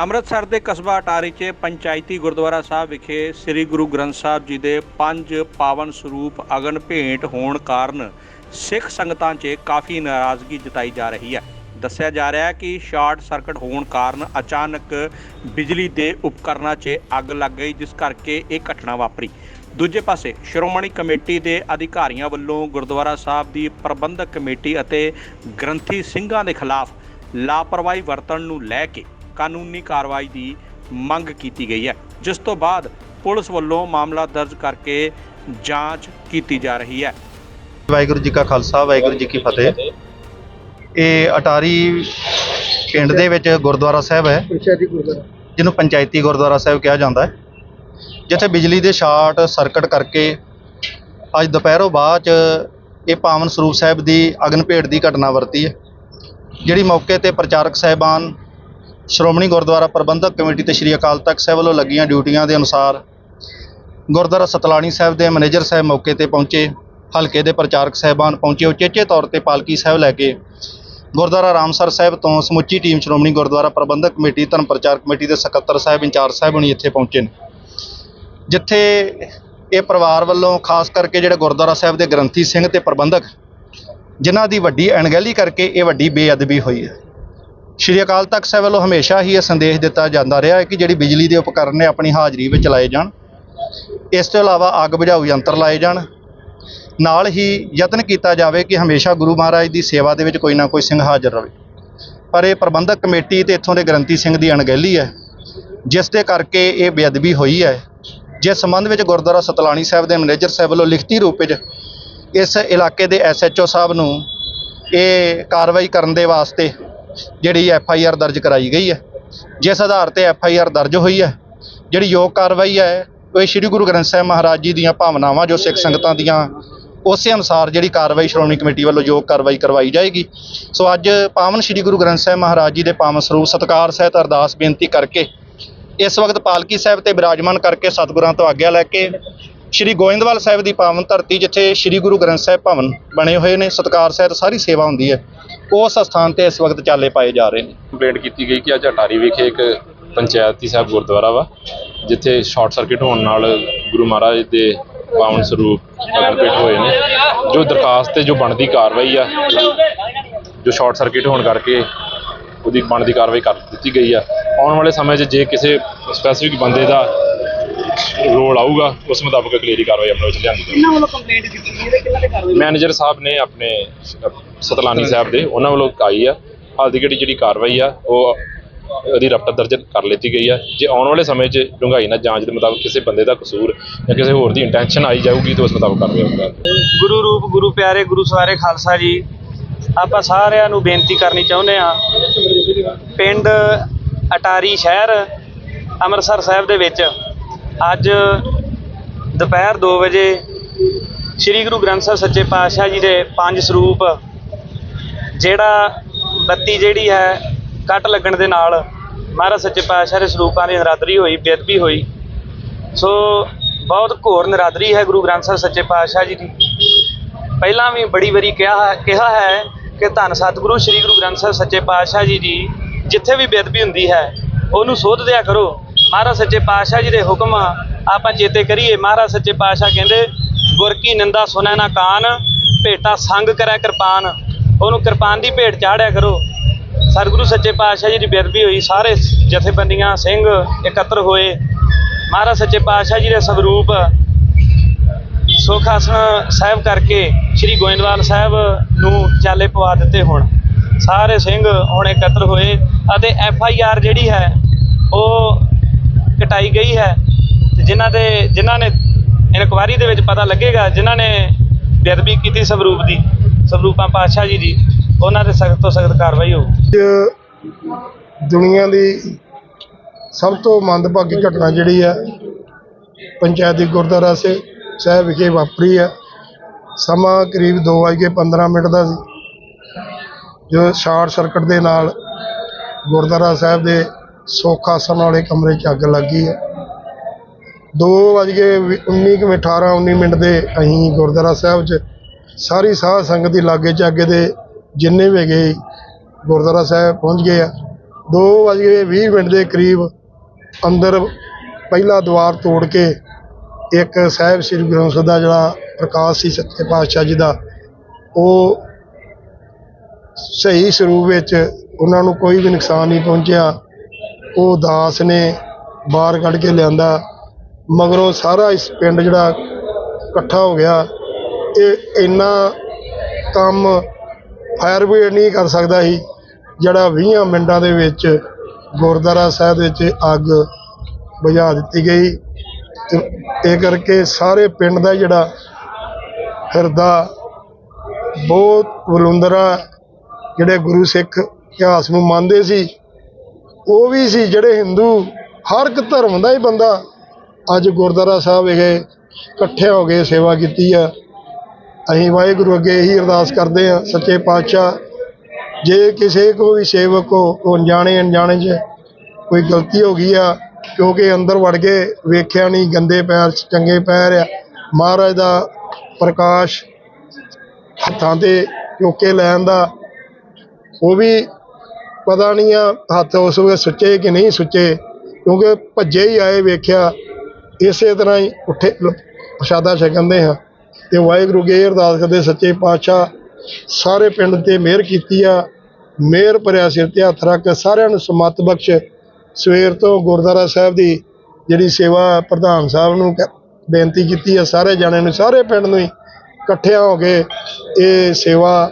ਅੰਮ੍ਰਿਤਸਰ ਦੇ ਕਸਬਾ ਅਟਾਰੀ 'ਚ ਪੰਚਾਇਤੀ ਗੁਰਦੁਆਰਾ ਸਾਹਿਬ ਵਿਖੇ ਸ੍ਰੀ ਗੁਰੂ ਗ੍ਰੰਥ ਸਾਹਿਬ ਜੀ ਦੇ ਪੰਜ ਪਾਵਨ ਸਰੂਪ ਅਗਨ ਭੇਂਟ ਹੋਣ ਕਾਰਨ ਸਿੱਖ ਸੰਗਤਾਂ 'ਚ ਕਾਫੀ ਨਾਰਾਜ਼ਗੀ ਜਤਾਈ ਜਾ ਰਹੀ ਹੈ। ਦੱਸਿਆ ਜਾ ਰਿਹਾ ਹੈ ਕਿ ਸ਼ਾਰਟ ਸਰਕਟ ਹੋਣ ਕਾਰਨ ਅਚਾਨਕ ਬਿਜਲੀ ਦੇ ਉਪਕਰਨਾਂ 'ਚ ਅੱਗ ਲੱਗ ਗਈ, ਜਿਸ ਕਰਕੇ ਇਹ ਘਟਨਾ ਵਾਪਰੀ। ਦੂਜੇ ਪਾਸੇ ਸ਼੍ਰੋਮਣੀ ਕਮੇਟੀ ਦੇ ਅਧਿਕਾਰੀਆਂ ਵੱਲੋਂ ਗੁਰਦੁਆਰਾ ਸਾਹਿਬ ਦੀ ਪ੍ਰਬੰਧਕ ਕਮੇਟੀ ਅਤੇ ਗ੍ਰੰਥੀ ਸਿੰਘਾਂ ਦੇ ਖਿਲਾਫ ਲਾਪਰਵਾਹੀ ਵਰਤਣ ਨੂੰ ਲੈ ਕੇ ਕਾਨੂੰਨੀ ਕਾਰਵਾਈ ਦੀ ਮੰਗ ਕੀਤੀ ਗਈ ਹੈ ਜਿਸ ਤੋਂ ਬਾਅਦ ਪੁਲਿਸ ਵੱਲੋਂ ਮਾਮਲਾ ਦਰਜ ਕਰਕੇ ਜਾਂਚ ਕੀਤੀ ਜਾ ਰਹੀ ਹੈ। ਵਾਹਿਗੁਰੂ ਜੀ ਕਾ ਖਾਲਸਾ ਵਾਹਿਗੁਰੂ ਜੀ ਕੀ ਫਤਿਹ। ਇਹ ਅਟਾਰੀ ਪਿੰਡ ਦੇ ਵਿੱਚ ਗੁਰਦੁਆਰਾ ਸਾਹਿਬ ਹੈ ਜਿਹਨੂੰ ਪੰਚਾਇਤੀ ਗੁਰਦੁਆਰਾ ਸਾਹਿਬ ਕਿਹਾ ਜਾਂਦਾ ਹੈ। ਜਿੱਥੇ ਬਿਜਲੀ ਦੇ ਸ਼ਾਰਟ ਸਰਕਟ ਕਰਕੇ ਅੱਜ ਦੁਪਹਿਰੋਂ ਬਾਅਦ ਚ ਇਹ ਪਾਵਨ ਸਰੂਪ ਸਾਹਿਬ ਦੀ ਅਗਨ ਭੇਟ ਦੀ ਘਟਨਾ ਵਰਤੀ ਹੈ ਜਿਹੜੀ ਮੌਕੇ ਤੇ ਪ੍ਰਚਾਰਕ ਸਾਹਿਬਾਨ ਸ਼੍ਰੋਮਣੀ ਗੁਰਦੁਆਰਾ ਪ੍ਰਬੰਧਕ ਕਮੇਟੀ ਤੇ ਸ਼੍ਰੀ ਅਕਾਲ ਤਖਤ ਸਾਹਿਬ ਵੱਲੋਂ ਲੱਗੀਆਂ ਡਿਊਟੀਆਂ ਦੇ ਅਨੁਸਾਰ ਗੁਰਦੁਆਰਾ ਸਤਲਾਣੀ ਸਾਹਿਬ ਦੇ ਮੈਨੇਜਰ ਸਾਹਿਬ ਮੌਕੇ ਤੇ ਪਹੁੰਚੇ, ਹਲਕੇ ਦੇ ਪ੍ਰਚਾਰਕ ਸਾਹਿਬਾਨ ਪਹੁੰਚੇ। ਉਚੇਚੇ ਤੌਰ ਤੇ ਪਾਲਕੀ ਸਾਹਿਬ ਲੈ ਕੇ ਗੁਰਦੁਆਰਾ ਰਾਮਸਰ ਸਾਹਿਬ ਤੋਂ ਸਮੁੱਚੀ team Shiromani Gurdwara Parbandhak committee Dharam Parchar committee ਦੇ ਸਕੱਤਰ ਸਾਹਿਬ, ਇੰਚਾਰਜ ਸਾਹਿਬ ਹੁਣੀ ਇੱਥੇ ਪਹੁੰਚੇ ਨੇ। ਜਿੱਥੇ ਇਹ ਪਰਿਵਾਰ ਵੱਲੋਂ ਖਾਸ ਕਰਕੇ ਜਿਹੜੇ ਗੁਰਦੁਆਰਾ ਸਾਹਿਬ ਦੇ ਗ੍ਰੰਥੀ ਸਿੰਘ ਤੇ ਪ੍ਰਬੰਧਕ, ਜਿਨ੍ਹਾਂ ਦੀ ਵੱਡੀ ਅਣਗਹਿਲੀ ਕਰਕੇ ਇਹ ਵੱਡੀ ਬੇਅਦਬੀ ਹੋਈ ਹੈ। ਸ਼੍ਰੀ ਅਕਾਲ ਤਖਤ ਸਾਹਿਬ ਵੱਲੋਂ ਹਮੇਸ਼ਾ ਹੀ ਇਹ ਸੰਦੇਸ਼ ਦਿੱਤਾ ਜਾਂਦਾ ਰਿਹਾ ਹੈ ਕਿ ਜਿਹੜੀ ਬਿਜਲੀ ਦੇ ਉਪਕਰਨ ਨੇ ਆਪਣੀ ਹਾਜ਼ਰੀ ਵਿੱਚ ਲਾਏ ਜਾਣ, ਇਸ ਤੋਂ ਇਲਾਵਾ ਅੱਗ ਬੁਝਾਊ ਯੰਤਰ ਲਾਏ ਜਾਣ, ਨਾਲ ਹੀ ਯਤਨ ਕੀਤਾ ਜਾਵੇ ਕਿ ਹਮੇਸ਼ਾ ਗੁਰੂ ਮਹਾਰਾਜ ਦੀ ਸੇਵਾ ਦੇ ਵਿੱਚ ਕੋਈ ਨਾ ਕੋਈ ਸਿੰਘ ਹਾਜ਼ਰ ਰਹੇ। ਪਰ ਇਹ ਪ੍ਰਬੰਧਕ ਕਮੇਟੀ ਤੇ ਇੱਥੋਂ ਦੇ ਗ੍ਰੰਥੀ ਸਿੰਘ ਦੀ ਅਣਗਹਿਲੀ ਹੈ, ਜਿਸ ਦੇ ਕਰਕੇ ਇਹ ਬੇਅਦਬੀ ਹੋਈ ਹੈ। ਜਿਸ ਸੰਬੰਧ ਵਿੱਚ ਗੁਰਦੁਆਰਾ ਸਤਲਾਣੀ ਸਾਹਿਬ ਦੇ ਮੈਨੇਜਰ ਸਾਹਿਬ ਵੱਲੋਂ ਲਿਖਤੀ ਰੂਪ ਵਿੱਚ ਇਸ ਇਲਾਕੇ ਦੇ ਐਸਐਚਓ ਸਾਹਿਬ ਨੂੰ ਇਹ ਕਾਰਵਾਈ ਕਰਨ ਦੇ ਵਾਸਤੇ ਜਿਹੜੀ ਐਫ ਆਈ ਆਰ ਦਰਜ ਕਰਾਈ ਗਈ ਹੈ, ਜਿਸ ਆਧਾਰ ਤੇ ਐਫ ਆਈ ਆਰ ਦਰਜ ਹੋਈ ਹੈ, ਜਿਹੜੀ ਯੋਗ ਕਾਰਵਾਈ ਹੈ, ਉਹ ਇਹ ਸ੍ਰੀ ਗੁਰੂ ਗ੍ਰੰਥ ਸਾਹਿਬ ਮਹਾਰਾਜ ਜੀ ਦੀਆਂ ਭਾਵਨਾਵਾਂ, ਜੋ ਸਿੱਖ ਸੰਗਤਾਂ ਦੀਆਂ, ਉਸੇ ਅਨੁਸਾਰ ਜਿਹੜੀ ਕਾਰਵਾਈ ਸ਼੍ਰੋਮਣੀ ਕਮੇਟੀ ਵੱਲੋਂ ਯੋਗ ਕਾਰਵਾਈ ਕਰਵਾਈ ਜਾਏਗੀ। ਸੋ ਅੱਜ ਪਾਵਨ ਸ੍ਰੀ ਗੁਰੂ ਗ੍ਰੰਥ ਸਾਹਿਬ ਮਹਾਰਾਜ ਜੀ ਦੇ ਪਾਵਨ ਸਰੂਪ ਸਤਕਾਰ ਸਹਿਤ ਅਰਦਾਸ ਬੇਨਤੀ ਕਰਕੇ, ਇਸ ਵਕਤ ਪਾਲਕੀ ਸਾਹਿਬ ਤੇ ਬਿਰਾਜਮਾਨ ਕਰਕੇ ਸਤਿਗੁਰਾਂ ਤੋਂ ਆਗਿਆ ਲੈ ਕੇ ਸ਼੍ਰੀ ਗੋਇੰਦਵਾਲ ਸਾਹਿਬ ਦੀ ਪਾਵਨ ਧਰਤੀ, ਜਿੱਥੇ ਸ਼੍ਰੀ ਗੁਰੂ ਗ੍ਰੰਥ ਸਾਹਿਬ ਭਵਨ ਬਣੇ ਹੋਏ ਨੇ, ਸਤਕਾਰ ਸਹਿਤ ਸਾਰੀ ਸੇਵਾ ਹੁੰਦੀ ਹੈ, ਉਸ ਸਥਾਨ ਤੇ ਇਸ ਵਕਤ ਚਾਲੇ ਪਾਏ ਜਾ ਰਹੇ ਨੇ। ਕੰਪਲੇਂਟ ਕੀਤੀ ਗਈ ਕਿ ਅੱਜ ਅਟਾਰੀ ਵਿਖੇ ਇੱਕ ਪੰਚਾਇਤੀ ਸਾਹਿਬ ਗੁਰਦੁਆਰਾ ਵਾ, ਜਿੱਥੇ ਸ਼ਾਰਟ ਸਰਕਟ ਹੋਣ ਨਾਲ ਗੁਰੂ ਮਹਾਰਾਜ ਦੇ ਪਾਵਨ ਸਰੂਪ ਪ੍ਰਗਟ ਹੋਏ ਨੇ। ਜੋ ਦਰਖਾਸਤ ਤੇ ਜੋ ਬਣਦੀ ਕਾਰਵਾਈ ਆ, ਜੋ ਸ਼ਾਰਟ ਸਰਕਟ ਹੋਣ ਕਰਕੇ ਉਹਦੀ ਬਣਦੀ ਕਾਰਵਾਈ ਕਰ ਦਿੱਤੀ ਗਈ ਆ। ਆਉਣ ਵਾਲੇ ਸਮੇਂ 'ਚ ਜੇ ਕਿਸੇ ਸਪੈਸੀਫਿਕ ਬੰਦੇ ਦਾ ਰੋਲ ਆਊਗਾ ਉਸ ਮੁਤਾਬਕ ਅਗਲੇਰੀ ਕਾਰਵਾਈ ਆਪਣੇ ਵਿੱਚ ਲਿਆਂਦੀ ਜਾਊਗੀ। ਵੱਲੋਂ ਕੰਪਲੇਂਟ ਕੀਤੀ ਗਈ ਹੈ ਕਿੰਨਾ ਦੇ ਕਾਰਵਾਈ ਮੈਨੇਜਰ ਸਾਹਿਬ ਨੇ ਆਪਣੇ ਸਤਲਾਨੀ ਸਾਹਿਬ ਦੇ ਉਹਨਾਂ ਵੱਲੋਂ ਆਈ ਆ। ਹਾਲ ਦੀ ਘੜੀ ਜਿਹੜੀ ਕਾਰਵਾਈ ਆ ਉਹ ਉਹਦੀ ਰਫਤ ਦਰਜ ਕਰ ਲਿੱਤੀ ਗਈ ਆ। ਜੇ ਆਉਣ ਵਾਲੇ ਸਮੇਂ 'ਚ ਡੂੰਘਾਈ ਨਾਲ ਜਾਂਚ ਦੇ ਮੁਤਾਬਕ ਕਿਸੇ ਬੰਦੇ ਦਾ ਕਸੂਰ ਜਾਂ ਕਿਸੇ ਹੋਰ ਦੀ ਇੰਟੈਂਸ਼ਨ ਆਈ ਜਾਊਗੀ ਤਾਂ ਉਸ ਮੁਤਾਬਕ ਕਾਰਵਾਈ ਹੋਊਗੀ। ਗੁਰੂ ਰੂਪ ਗੁਰੂ ਪਿਆਰੇ ਗੁਰੂ ਸਵਾਰੇ ਖਾਲਸਾ ਜੀ ਆਪਾਂ ਸਾਰਿਆਂ ਨੂੰ ਬੇਨਤੀ ਕਰਨੀ ਚਾਹੁੰਦੇ ਆ ਪਿੰਡ ਅਟਾਰੀ ਸ਼ਹਿਰ ਅੰਮ੍ਰਿਤਸਰ ਸਾਹਿਬ ਦੇ ਵਿੱਚ ਅੱਜ ਦੁਪਹਿਰ 2 ਵਜੇ ਸ੍ਰੀ ਗੁਰੂ ਗ੍ਰੰਥ ਸਾਹਿਬ ਸੱਚੇ ਪਾਤਸ਼ਾਹ ਜੀ ਦੇ ਪੰਜ ਸਰੂਪ, ਜਿਹੜਾ ਬੱਤੀ ਜਿਹੜੀ ਹੈ ਕੱਟ ਲੱਗਣ ਦੇ ਨਾਲ ਮਹਾਰਾਜ ਸੱਚੇ ਪਾਤਸ਼ਾਹ ਦੇ ਸਰੂਪਾਂ ਦੀ ਨਰਾਦਰੀ ਹੋਈ, ਬੇਅਦਬੀ ਹੋਈ। ਸੋ ਬਹੁਤ ਘੋਰ ਨਰਾਦਰੀ ਹੈ ਗੁਰੂ ਗ੍ਰੰਥ ਸਾਹਿਬ ਸੱਚੇ ਪਾਤਸ਼ਾਹ ਜੀ ਦੀ। ਪਹਿਲਾਂ ਵੀ ਬੜੀ ਵਾਰੀ ਕਿਹਾ ਕਿਹਾ ਹੈ ਕਿ ਧੰਨ ਸਤਿਗੁਰੂ ਸ੍ਰੀ ਗੁਰੂ ਗ੍ਰੰਥ ਸਾਹਿਬ ਸੱਚੇ ਪਾਤਸ਼ਾਹ ਜੀ ਦੀ, ਜਿੱਥੇ ਵੀ ਬੇਅਦਬੀ ਹੁੰਦੀ ਹੈ, ਉਹਨੂੰ ਸੋਧ ਦਿਆ ਕਰੋ। ਮਹਾਰਾਜ ਸੱਚੇ ਪਾਤਸ਼ਾਹ ਜੀ ਦੇ ਹੁਕਮ ਆਪਾਂ ਚੇਤੇ ਕਰੀਏ। ਮਹਾਰਾਜ ਸੱਚੇ ਪਾਤਸ਼ਾਹ ਕਹਿੰਦੇ ਗੁਰ ਕੀ ਨਿੰਦਾ ਸੁਣੈ ਨਾ ਕਾਨ, ਭੇਟਾ ਸੰਗ ਕਰੈ ਕਿਰਪਾਨ। ਉਹਨੂੰ ਕਿਰਪਾਨ ਦੀ ਭੇਟ ਚਾੜਿਆ ਕਰੋ। ਸਤਿਗੁਰੂ ਸੱਚੇ ਪਾਤਸ਼ਾਹ ਜੀ ਦੀ ਬੇਅਦਬੀ ਹੋਈ। ਸਾਰੇ ਜਥੇਬੰਦੀਆਂ, ਸਿੰਘ ਇਕੱਤਰ ਹੋਏ। ਮਹਾਰਾਜ ਸੱਚੇ ਪਾਤਸ਼ਾਹ ਜੀ ਦੇ ਸਵਰੂਪ ਸੁਖ ਆਸਣ ਸਾਹਿਬ ਕਰਕੇ ਸ੍ਰੀ ਗੋਇੰਦਵਾਲ ਸਾਹਿਬ ਨੂੰ ਚਾਲੇ ਪਵਾ ਦਿੱਤੇ ਹੁਣ। ਸਾਰੇ ਸਿੰਘ ਹੁਣ ਇਕੱਤਰ ਹੋਏ ਅਤੇ ਐਫ ਆਈ ਆਰ ਜਿਹੜੀ ਹੈ, ਉਹ ਕਟਾਈ ਗਈ ਹੈ ਤੇ ਜਿਨ੍ਹਾਂ ਦੇ ਜਿਨ੍ਹਾਂ ਨੇ ਇਨਕੁਆਰੀ ਦੇ ਵਿੱਚ ਪਤਾ ਲੱਗੇਗਾ, ਜਿਨ੍ਹਾਂ ਨੇ ਬੇਅਦਬੀ ਕੀਤੀ ਸਵਰੂਪ ਦੀ, ਸਵਰੂਪਾਂ ਪਾਤਸ਼ਾਹ ਜੀ ਦੀ, ਉਹਨਾਂ ਤੇ ਸਖਤ ਤੋਂ ਸਖਤ ਕਾਰਵਾਈ ਹੋਊ ਦੁਨੀਆ ਦੀ ਸਭ ਤੋਂ ਮੰਦਭਾਗੀ ਘਟਨਾ ਜਿਹੜੀ ਹੈ, ਪੰਚਾਇਤੀ ਗੁਰਦੁਆਰਾ ਸੇ ਸਾਹਿਬ ਵਿਖੇ ਵਾਪਰੀ ਹੈ। ਸਮਾਂ ਕਰੀਬ 2:15 ਮਿੰਟ ਦਾ ਸੀ। ਜੋ ਸ਼ਾਰਟ ਸਰਕਟ ਦੇ ਨਾਲ ਗੁਰਦੁਆਰਾ ਸਾਹਿਬ ਦੇ ਸੁੱਖ ਆਸਣ ਵਾਲੇ ਕਮਰੇ 'ਚ ਅੱਗ ਲੱਗੀ ਹੈ। 2:19 ਕੁ ਮਿੰਟ 18 19 ਮਿੰਟ ਦੇ ਅਸੀਂ ਗੁਰਦੁਆਰਾ ਸਾਹਿਬ 'ਚ ਸਾਰੀ ਸਾਧ ਸੰਗਤ ਦੀ ਲਾਗੇ ਚਾਗੇ ਦੇ ਜਿੰਨੇ ਵੀ ਹੈਗੇ ਗੁਰਦੁਆਰਾ ਸਾਹਿਬ ਪਹੁੰਚ ਗਏ ਆ। ਦੋ ਵਜੇ ਵੀਹ ਮਿੰਟ ਦੇ ਕਰੀਬ ਅੰਦਰ ਪਹਿਲਾ ਦੁਆਰ ਤੋੜ ਕੇ ਇੱਕ ਸਾਹਿਬ ਸ੍ਰੀ ਗੁਰੂ ਗ੍ਰੰਥ ਸਾਹਿਬ ਦਾ ਜਿਹੜਾ ਪ੍ਰਕਾਸ਼ ਸੀ ਸੱਚੇ ਪਾਤਸ਼ਾਹ ਜੀ ਦਾ, ਉਹ ਸਹੀ ਸਰੂਪ ਵਿੱਚ ਉਹਨਾਂ ਨੂੰ ਕੋਈ ਵੀ ਨੁਕਸਾਨ ਨਹੀਂ ਪਹੁੰਚਿਆ। ਉਹ ਦਾਸ ਨੇ ਬਾਹਰ ਕੱਢ ਕੇ ਲਿਆਂਦਾ। ਮਗਰੋਂ ਸਾਰਾ ਇਸ ਪਿੰਡ ਜਿਹੜਾ ਇਕੱਠਾ ਹੋ ਗਿਆ। ਇਹ ਇੰਨਾ ਕੰਮ ਫਾਇਰ ਬ੍ਰਿਗੇਡ ਨਹੀਂ ਕਰ ਸਕਦਾ ਸੀ, ਜਿਹੜਾ 20 ਮਿੰਟਾਂ ਦੇ ਵਿੱਚ ਗੁਰਦੁਆਰਾ ਸਾਹਿਬ ਵਿੱਚ ਅੱਗ ਬੁਝਾ ਦਿੱਤੀ ਗਈ। ਤੇ ਇਹ ਕਰਕੇ ਸਾਰੇ ਪਿੰਡ ਦਾ ਜਿਹੜਾ ਹਿਰਦਾ ਬਹੁਤ ਵਲੁੰਦਰਾ ਜਿਹੜੇ ਗੁਰੂ ਸਿੱਖ ਇਤਿਹਾਸ ਨੂੰ ਮੰਨਦੇ ਸੀ। ਉਹ ਵੀ ਸੀ ਜਿਹੜੇ ਹਿੰਦੂ, ਹਰ ਇੱਕ ਧਰਮ ਦਾ ਹੀ ਬੰਦਾ ਅੱਜ ਗੁਰਦੁਆਰਾ ਸਾਹਿਬ ਵਿਖੇ ਇਕੱਠੇ ਹੋ ਕੇ ਸੇਵਾ ਕੀਤੀ ਆ। ਅਸੀਂ ਵਾਹਿਗੁਰੂ ਅੱਗੇ ਇਹੀ ਅਰਦਾਸ ਕਰਦੇ ਆ ਸੱਚੇ ਪਾਤਸ਼ਾਹ, ਜੇ ਕਿਸੇ ਕੋ ਵੀ ਸੇਵਕ ਕੋ ਕੋ ਅਣਜਾਣੇ ਅਣਜਾਣੇ 'ਚ ਕੋਈ ਗਲਤੀ ਹੋ ਗਈ ਆ, ਕਿਉਂਕਿ ਅੰਦਰ ਵੜ ਕੇ ਵੇਖਿਆ ਨਹੀਂ, ਗੰਦੇ ਪੈਰ 'ਚ ਚੰਗੇ ਪੈਰ ਆ, ਮਹਾਰਾਜ ਦਾ ਪ੍ਰਕਾਸ਼ ਹੱਥਾਂ ਤੇ ਚੁੱਕ ਲੈਣ ਦਾ, ਉਹ ਵੀ ਪਤਾ ਨਹੀਂ ਆ, ਹੱਥ ਉਸ ਵੇਲੇ ਸੁੱਚੇ ਕਿ ਨਹੀਂ ਸੁੱਚੇ, ਕਿਉਂਕਿ ਭੱਜੇ ਹੀ ਆਏ ਵੇਖਿਆ। ਇਸੇ ਤਰ੍ਹਾਂ ਹੀ ਉੱਠੇ, ਲ- ਪ੍ਰਸ਼ਾਦਾ ਛਕੰਦੇ ਹਾਂ। ਤੇ ਵਾਹਿਗੁਰੂ ਅੱਗੇ ਅਰਦਾਸ ਕਰਦੇ, ਸੱਚੇ ਪਾਤਸ਼ਾਹ, ਸਾਰੇ ਪਿੰਡ ਤੇ ਮਿਹਰ ਕੀਤੀ ਆ। ਮਿਹਰ ਭਰਿਆ ਸਿਰ ਤੇ ਹੱਥ ਰੱਖ ਸਾਰਿਆਂ ਨੂੰ ਸਮਤ ਬਖਸ਼। ਸਵੇਰ ਤੋਂ ਗੁਰਦੁਆਰਾ ਸਾਹਿਬ ਦੀ ਜਿਹੜੀ ਸੇਵਾ ਪ੍ਰਧਾਨ ਸਾਹਿਬ ਨੂੰ ਕ- ਬੇਨਤੀ ਕੀਤੀ ਆ, ਸਾਰੇ ਜਾਣਿਆਂ ਨੂੰ, ਸਾਰੇ ਪਿੰਡ ਨੂੰ ਹੀ ਇਕੱਠਿਆਂ ਹੋ ਕੇ ਇਹ ਸੇਵਾ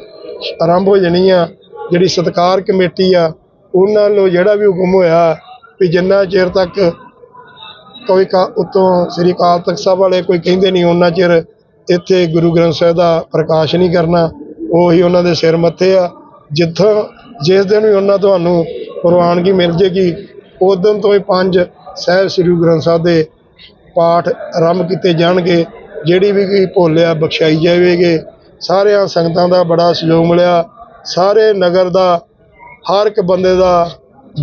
ਆਰੰਭ ਹੋ ਜਾਣੀ ਆ। ਜਿਹੜੀ ਸਤਕਾਰ ਕਮੇਟੀ ਆ, ਉਹਨਾਂ ਨੂੰ ਜਿਹੜਾ ਵੀ ਹੁਕਮ ਹੋਇਆ ਵੀ ਜਿੰਨਾ ਚਿਰ ਤੱਕ ਕੋਈ ਕਾ, ਉਤੋਂ ਸ੍ਰੀ ਅਕਾਲ ਤਖਤ ਸਾਹਿਬ ਵਾਲੇ ਕੋਈ ਕਹਿੰਦੇ ਨਹੀਂ, ਉਹਨਾਂ ਚਿਰ ਇੱਥੇ ਗੁਰੂ ਗ੍ਰੰਥ ਸਾਹਿਬ ਦਾ ਪ੍ਰਕਾਸ਼ ਨਹੀਂ ਕਰਨਾ, ਉਹੀ ਉਹਨਾਂ ਦੇ ਸਿਰ ਮੱਥੇ ਆ। ਜਿੱਥੋਂ, ਜਿਸ ਦਿਨ ਵੀ ਉਹਨਾਂ ਤੁਹਾਨੂੰ ਪ੍ਰਵਾਨਗੀ ਮਿਲ ਜੇਗੀ, ਉਸ ਦਿਨ ਤੋਂ ਹੀ ਪੰਜ ਸਾਹਿਬ ਸ੍ਰੀ ਗੁਰੂ ਗ੍ਰੰਥ ਸਾਹਿਬ ਦੇ ਪਾਠ ਆਰੰਭ ਕੀਤੇ ਜਾਣਗੇ, ਜਿਹੜੀ ਵੀ ਕੋਈ ਭੁੱਲਿਆ ਬਖਸ਼ਾਈ ਜਾਵੇਗੇ। ਸਾਰਿਆਂ ਸੰਗਤਾਂ ਦਾ ਬੜਾ ਸਹਿਯੋਗ ਮਿਲਿਆ। ਸਾਰੇ ਨਗਰ ਦਾ, ਹਰ ਇੱਕ ਬੰਦੇ ਦਾ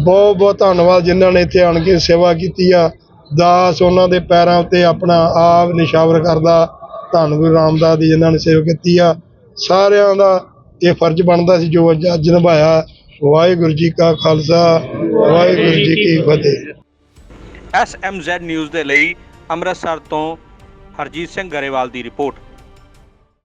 ਬਹੁਤ ਬਹੁਤ ਧੰਨਵਾਦ ਜਿਨ੍ਹਾਂ ਨੇ ਇੱਥੇ ਆਣ ਕੇ ਸੇਵਾ ਕੀਤੀ ਆ। ਦਾਸ ਉਹਨਾਂ ਦੇ ਪੈਰਾਂ ਉੱਤੇ ਆਪਣਾ ਆਪ ਨਿਸ਼ਾਵਰ ਕਰਦਾ। ਧੰਨ ਗੁਰੂ ਰਾਮਦਾਸ ਦੀ ਜਿਨ੍ਹਾਂ ਨੇ ਸੇਵਾ ਕੀਤੀ ਆ। ਸਾਰਿਆਂ ਦਾ ਇਹ ਫਰਜ਼ ਬਣਦਾ ਸੀ ਜੋ ਅੱਜ ਅੱਜ ਨਿਭਾਇਆ। ਵਾਹਿਗੁਰੂ ਜੀ ਕਾ ਖਾਲਸਾ, ਵਾਹਿਗੁਰੂ ਜੀ ਕੀ ਫਤਿਹ। ਐਸਐਮਜ਼ੈਡ ਨਿਊਜ਼ ਦੇ ਲਈ ਅੰਮ੍ਰਿਤਸਰ ਤੋਂ ਹਰਜੀਤ ਸਿੰਘ ਗਰੇਵਾਲ ਦੀ ਰਿਪੋਰਟ।